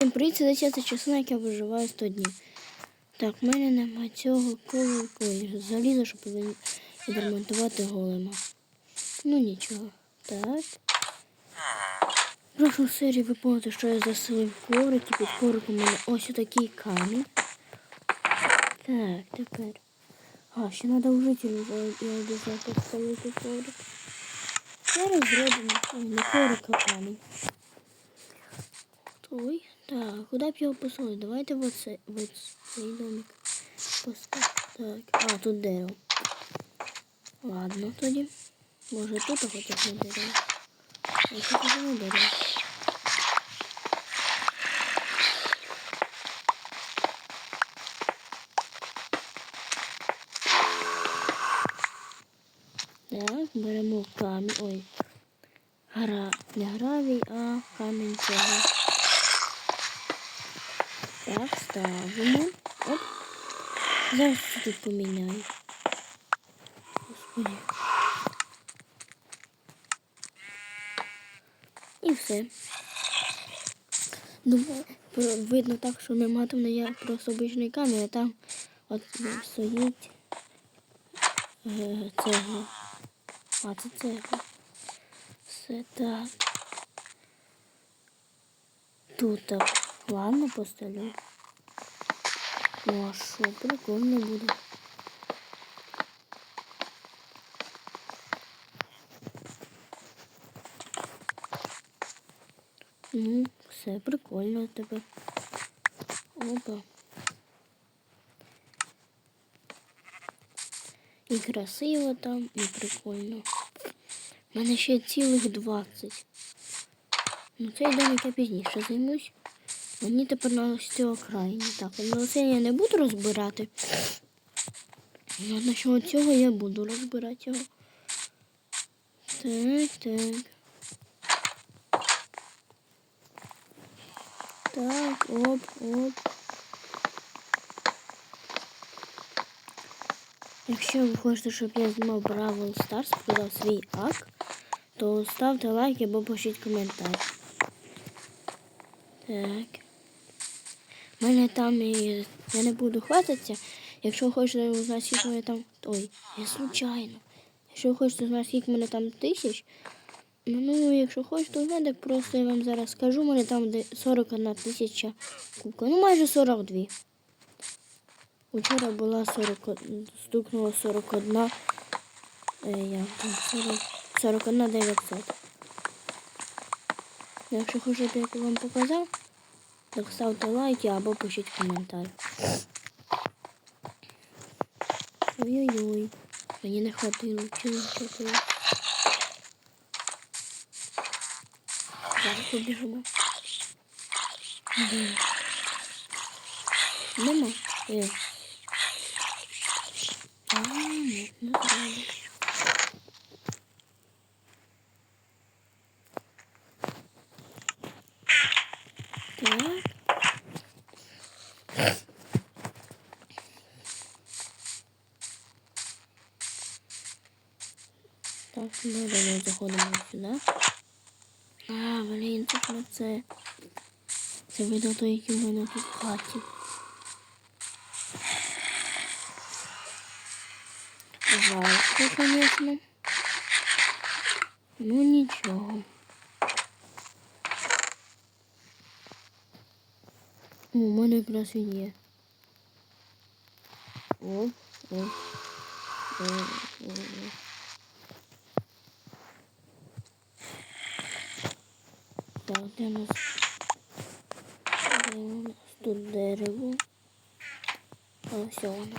Всім привіт, це 10 часу, як я виживаю 100 днів. Так, в мене нема цього колу заліза, щоб відремонтувати голема. Ну нічого. Так. В прошлій серії ви помните, що я заселив коврик, і під ковриком у мене ось такий камінь. Так, тепер. А, ще треба у жителів я обов'язково поставити коврик. Зараз зробимо. Не коврик, камінь. Ой, так, куда б його посадити? Давайте в оце, в цей домик поставимо. Так, а, тут дерево. Ладно, тоді. Може тут а хоча б не дерево. А тут вже не дерево. Так, беремо камінь. Ой. Гра... Не гравій, а камінь цього. Так, ставимо. Оп. Зараз тут поміняю. Господи. І все. Думаю, видно так, що нема там не я просто обичний камінь, а там от стоїть е, цегла. А, це цегла. Все так. Тут так. Ладно, поставлю. Ну а що, прикольно буде. Ну, все прикольно тепер. Опа. І красиво там, і прикольно. У мене ще цілих 20. Ну цей домик я пізніше займусь. Мені тепер на ось цього. Так, ну це я не буду розбирати. Ну, на цього я буду розбирати його. Так, так. Так, оп, оп. Якщо ви хочете, щоб я знімав Бравл Старс, показав свій ак, то ставте лайк або пишіть коментар. Так. У мене там і я не буду хвататися. Якщо хочете узнати, скільки мене там. Ой, я случайно. Якщо хочете узнати, скільки мене там тисяч. Ну, ну, якщо хочете узнати, просто я вам зараз скажу, у мене там 41 тисяча кубка. Ну майже 42. Вчора була 40, стукнула 41. Е, я, там 40, 41 900. Якщо хочете, я вам показав, так ставте лайки або пишіть коментар. Ой-ой-ой. Мені не хватило. Чого хватило? Зараз побіжимо. Нема. Е. А, ні, не знаю. Так. Так, ми давай заходимо сюди. А, блін, це про це. Це відео той, який в мене тут в хаті. Жалко, конечно. Ну нічого. У мене якраз він є. О, о, о, о, о. Так, де у нас? Де у нас тут дерево? Все воно.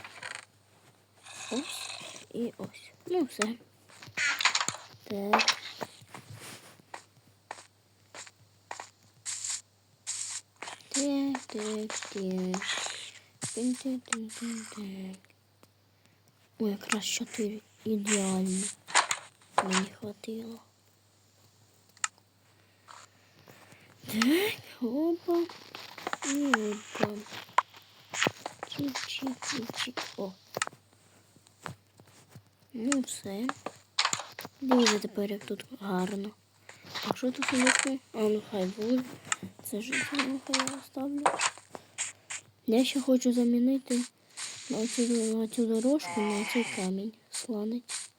Ось і ось. Ну все. Так. Так, так, так. Тин, тин, тин, так. Ой, якраз чотири. Ідеально. Мені хватило. Так, опа. І опа. Чик-чик-чик-чик. О. Ну все. Дуже тепер як тут гарно. А що тут сундуку? А, ну хай буде. Це ж хай я оставлю. Я ще хочу замінити на цю, на цю дорожку на цей камінь сланець.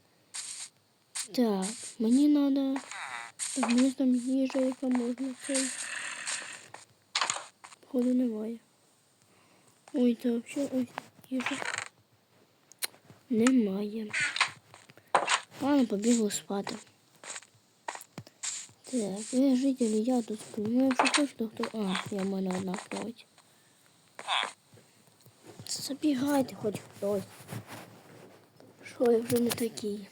Так, мені треба. Там їжа, яка можна цей. Походу немає. Ой, це взагалі ось їжа. Немає. Ладно, побігли спати. Так, ви жителі, я тут сплю. Ну, якщо хто... А, я в мене одна кровать. Забігайте хоч хтось. Що я вже не такий.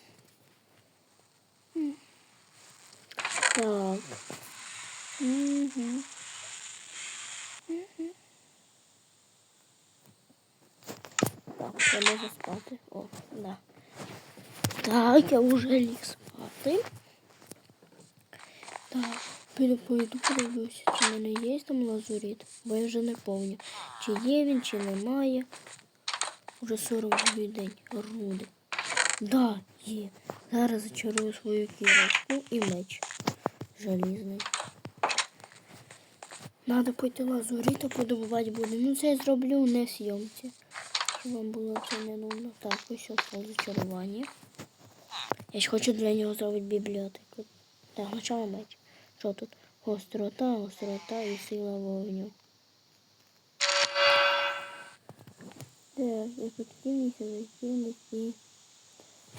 Так. Так, я можу спати. О, да. Так, я вже ліг спати. Так, піду пойду подивлюся, чи в мене є там лазурит, бо я вже не пам'ятаю, чи є він, чи немає. Уже 42 день руди. Да, є. Зараз зачарую свою кірочку і меч желізний. Надо пойти лазуріта подобувати буде. Ну це я зроблю не зйомці. Щоб вам було це не нудно. Так, ось зачарування. Я ж хочу для нього зробити бібліотеку. Так, спочатку меч. Що тут? Гострота, гострота і сила вогню. Так, ефективність, ефективність і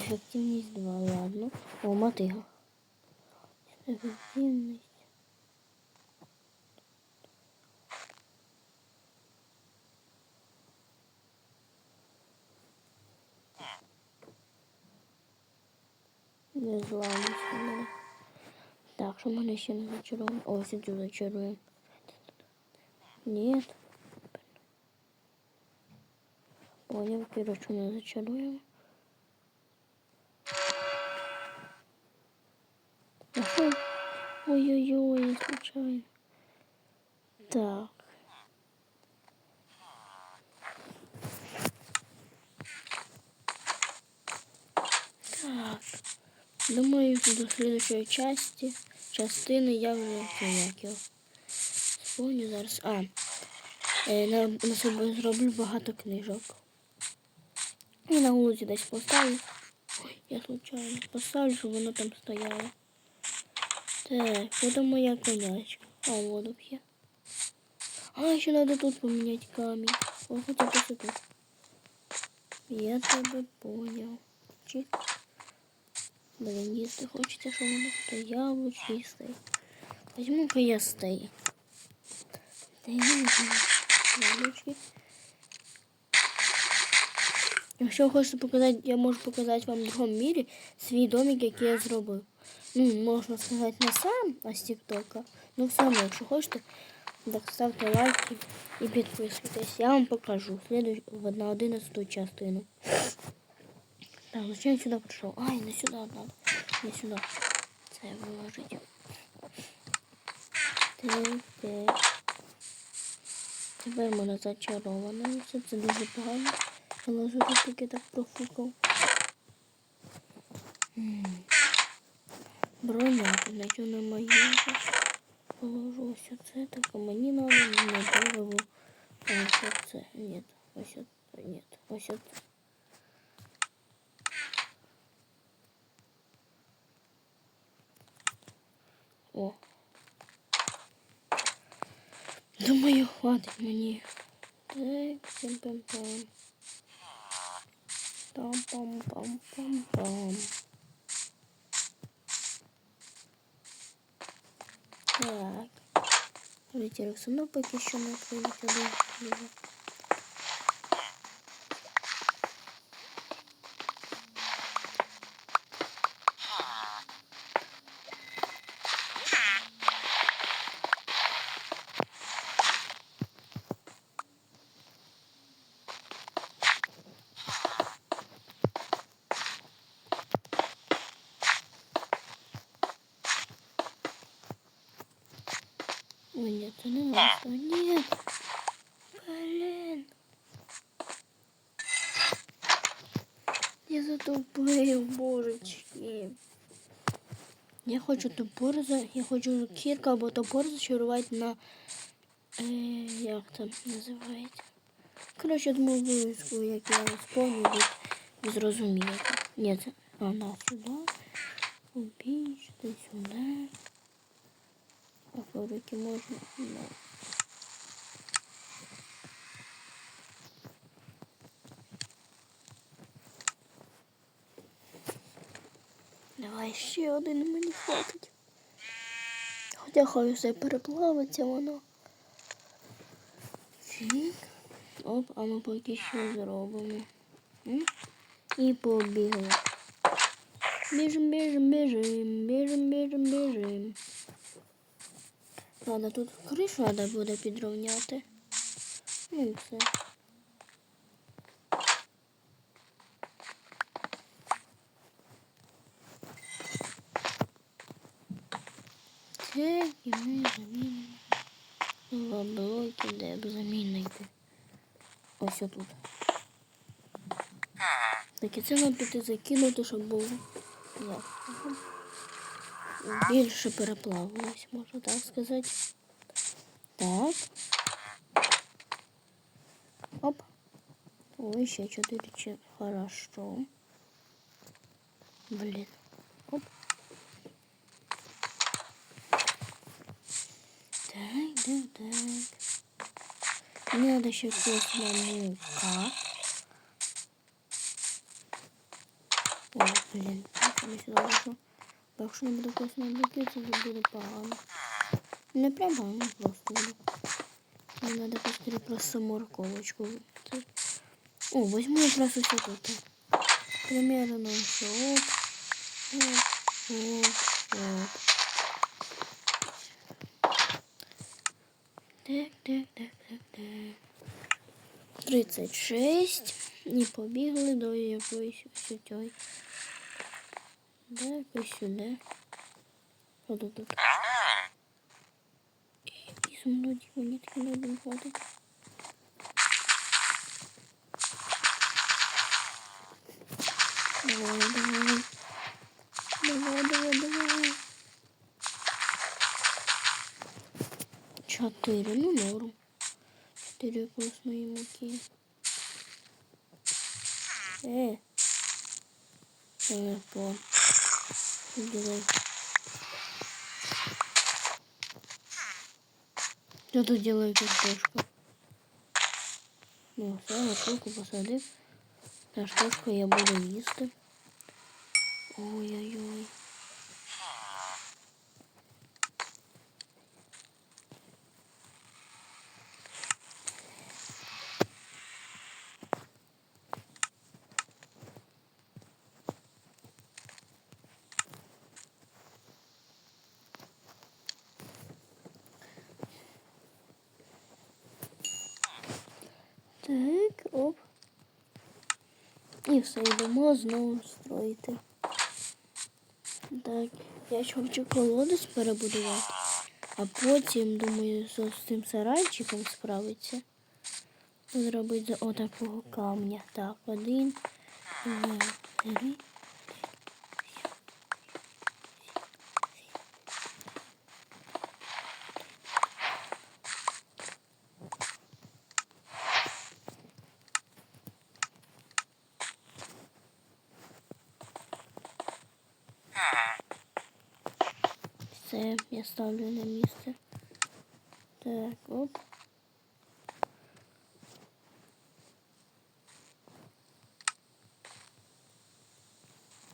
ефективність 2, ладно. О, мотига. Ефективність. Не зламусь у мене. Так, в мене ще не зачаровано? О, ось цю зачаруємо. Нет. Понял, короче, не зачаруємо. Ой-ой-ой, случайно. Так. Так. Думаю, до следующей части, частини я вже як. Вспомню зараз. А, е, на, на себе зроблю багато книжок. І на вулиці десь поставлю. Ой, я случайно поставлю, щоб воно там стояло. Так, це моя конячка. А, воду п'є. А, ще треба тут поміняти камінь. О, хоча б ось тут. Я тебе понял. Чик. Блин, если хочется, чтобы оно стояло чистое. Возьму-ка я стей. Яблочки. Якщо хочете показати, я можу показати вам в другому мірі свій домик, який я зробив. Ну, можна сказати, не сам, а з Тіктока. Ну, все одно, якщо хочете, так ставте лайки і підписуйтесь. Я вам покажу слідуч... на 11 частину. Так, зачем я сюда пришел? Ай, не сюда надо. Не сюда. Це виложить. Так. Тепер мене зачаровано. Все це дуже погано. Але вже таки так профукав. М. Броня, тут нічого немає. Положу ось оце, так а мені надо не дерево. А ось оце. Ні, ось оце. Ні, ось оце. О. Думаю, хватить мені. Так, пам-пам-пам. Там-пам-пам-пам-пам. Так. Все одно поки що не прилетіли. Это не надо. Нет. Блин. Я затупив, божечки. Я хочу топор, я хочу кірка або топор зачарувати на. Е, як там називається? Коротше, думаю, вивіску, як я сповню, ви, зрозумієте. Ні, це. А, на, сюди. Обійшти сюди. А фабрики можна. Да. Давай ще один мені хватить. Хоча хай все переплавиться воно. Чик. Оп, а ми поки що зробимо. М? І побігли. Біжим, біжим, біжим, біжим, біжим, біжим. Ладно, тут кришу треба буде підрівняти. Ну і все. Так, і ми замінимо. Два блоки, де б замінити. Ось тут. Так і це нам піти закинути, щоб було як, більше переплавилось, можна так сказати. Так. Оп. Ой, ще чотири чи хорошо. Блін. Оп. Так, так, так. Мне надо еще костная мука. О, блин, я сюди вийшов. Бо Якщо не буде костної муки, це буде погано. Не погано, просто буде. Мені треба посмотреть просто морковочку. О, возьму якраз ось тут. Примерно все. Оп, оп, оп, оп. Так, так, так, так, так. 36. І побігли до якоїсь ось цієї. Так, ось сюди. Що тут тут? І смолоді мені таки не один ходить. Давай, давай. Давай, давай, давай. Чотири, ну норм. Чотири костної муки. Е. Телефон. Що тут делає картошка? Ну, все, штуку посадив. Картошку я буду їсти. Ой-ой-ой. Так, оп. І все, йдемо знову строїти. Так, я ще хочу колодець перебудувати, а потім, думаю, з цим сарайчиком справиться. Зробити отакого камня. Так, один, два, три. Все, я ставлю на місце. Так, оп.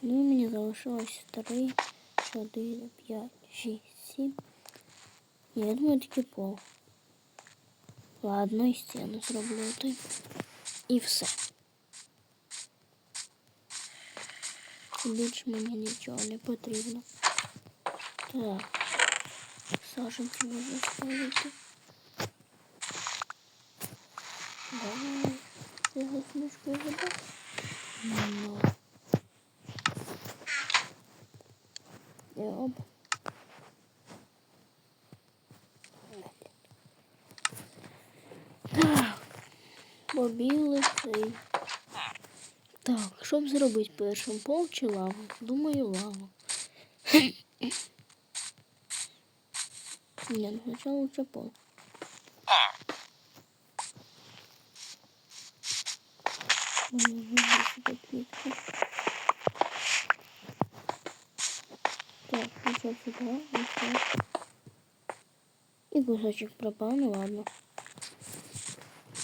Ну і мені залишилось 3, 4, 5, 6, 7. Я думаю, тільки пол. Ладно, і стіну зроблю ти. І все. Більше мені нічого не потрібно. Так. Саженці можна ставити. Давай. Я гасничку вода. Ну. Оп. Так. Побігли цей. Так, щоб зробити першим пол чи лаву? Думаю, лаву. Не, ну сначала лучше пол. Так, еще сюда, еще. И кусочек пропал, ну ладно.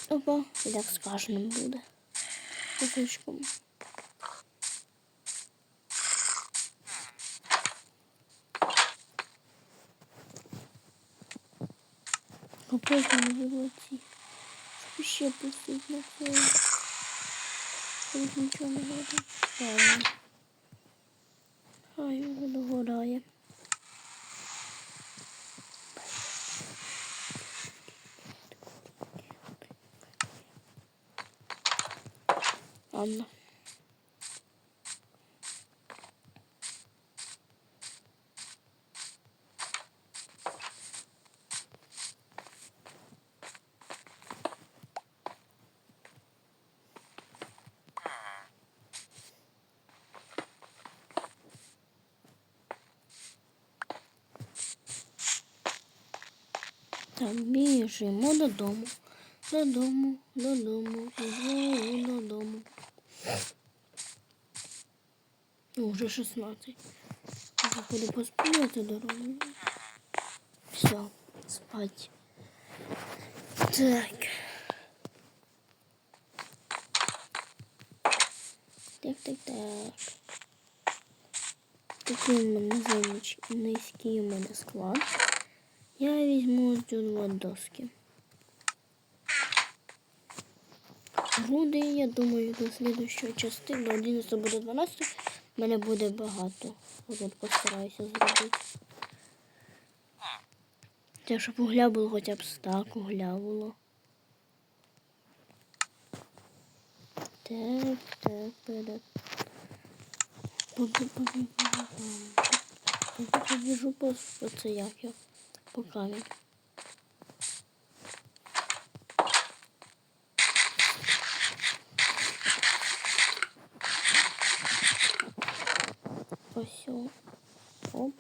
Опа, так з кожним буде. Кусочком. Капець не золоті. Що ще пустить на це? Тут нічого не горить. Ладно. Хай його догорає. Ладно. Так, біжимо додому. Додому, додому, знову додому. Ну, вже 16. Заходу поспівати дорогу. Все, спать. Так. Так, так, так. Такий у мене низький у мене склад. Я візьму цю два доски. Груди, я думаю, до слідущої частини, до 11 буде 12, в мене буде багато. От постараюся зробити. Те, щоб угля було хоча б стак угля було. Так, так, перед. Побіжу по оце як я. По камінь. Ось. Оп.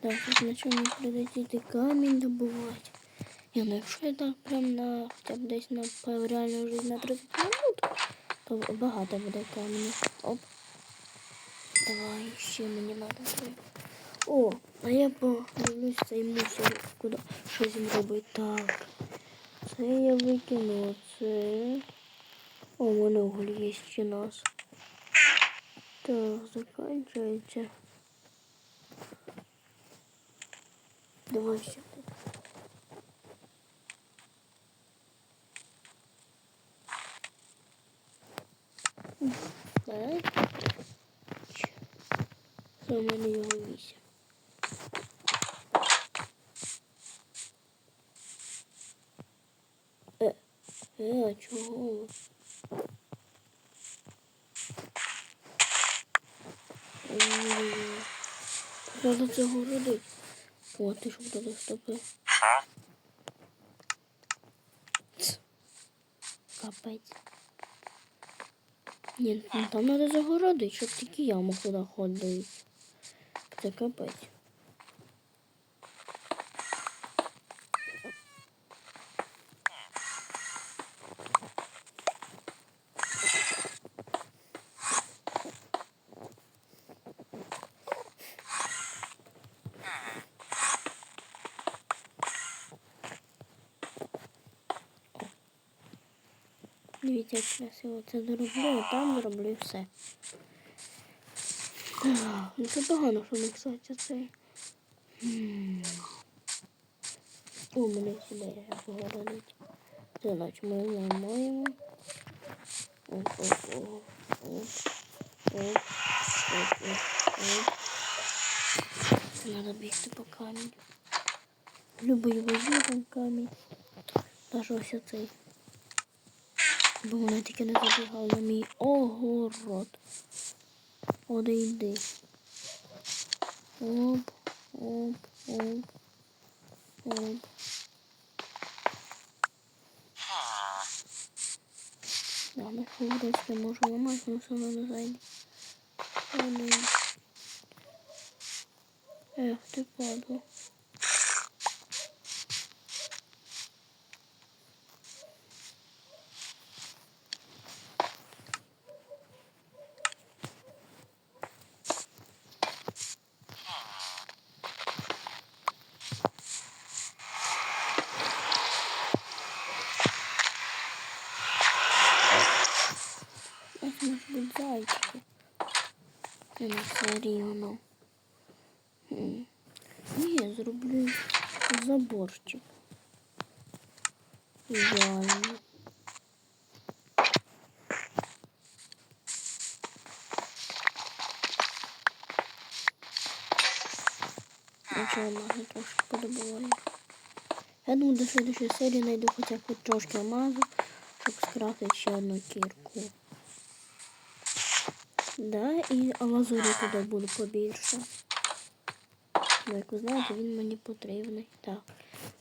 Так, тут на чому прилетіти камінь добувати. Я ну якщо я прям на хоча б десь на по реальну жизнь на 30 минут, то багато буде каміння. Оп. Давай, ще мені надо. О, а я подивлюсь цей мусор, куди щось їм робить. Так. Це я викину, це. О, у мене уголь є ще нас. Так, заканчується. Давай ще. Так. Це у мене його вісім. Е, е, чого? Треба це городити. О, ти щоб вступив. Ц. Капець. Ні, ну там треба загородити, щоб тільки я мог туди ходити. Це капець. Дивіться, як красиво це зроблю, а там зроблю все. Ну це погано, що міксується цей. О, мене сюди. Це значить ми ламаємо. Оп, оп, оп, оп, оп, оп, оп. Надо бігти по камінь. Любий возьму камінь. Та ж ось оцей. Бо вона тільки не забігала на мій огород. Одійди. Оп, оп, оп, оп. Ладно, говорить, я можу ламати, но все одно зайде. Ладно. Ех, ти падла. Ось може бути зайчики. Це не все рівно. Я зроблю заборчик. Ідеально. Нічого магу трошки подобуваю. Я думаю, до следующої серії знайду хоча б трошки алмазу, щоб скрафтити ще одну кірку. Да, і лазурі туди буде побільше. Ну, як ви знаєте, він мені потрібний. Так,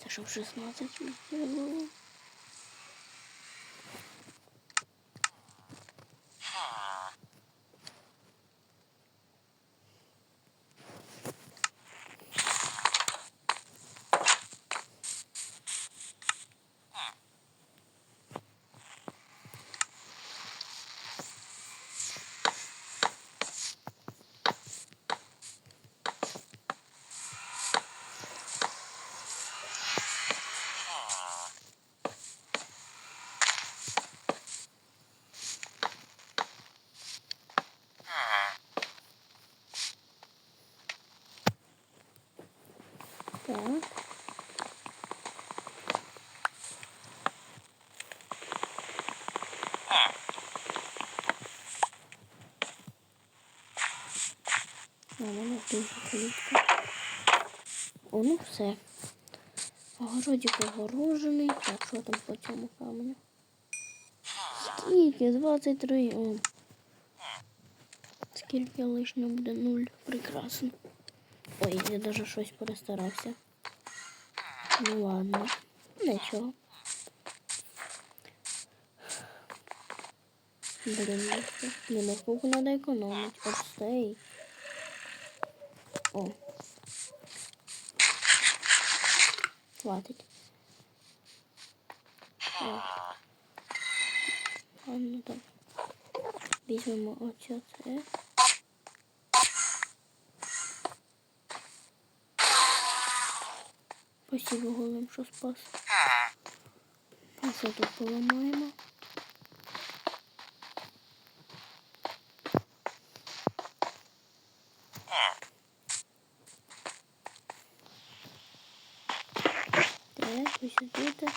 це що в 16 відділу. Так. А, мене дуже клітка. О, ну все. Огородик огорожений. Так, що там по цьому каменю? Скільки? 23. О. Скільки лишнього буде? Нуль. Прекрасно. Ой, я даже щось перестарався. Ну ладно. Нічого. Блін, не на сколько надо економити. От стей. О. Хватить. О. Ладно, так. Візьмемо оце це. Спасибо голим, що спас. А це тут поламаємо. Так, ось тут.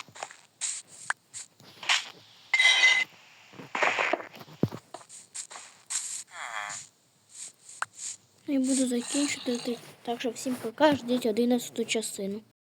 І буду закінчити. Так що всім пока, ждіть 11 частину.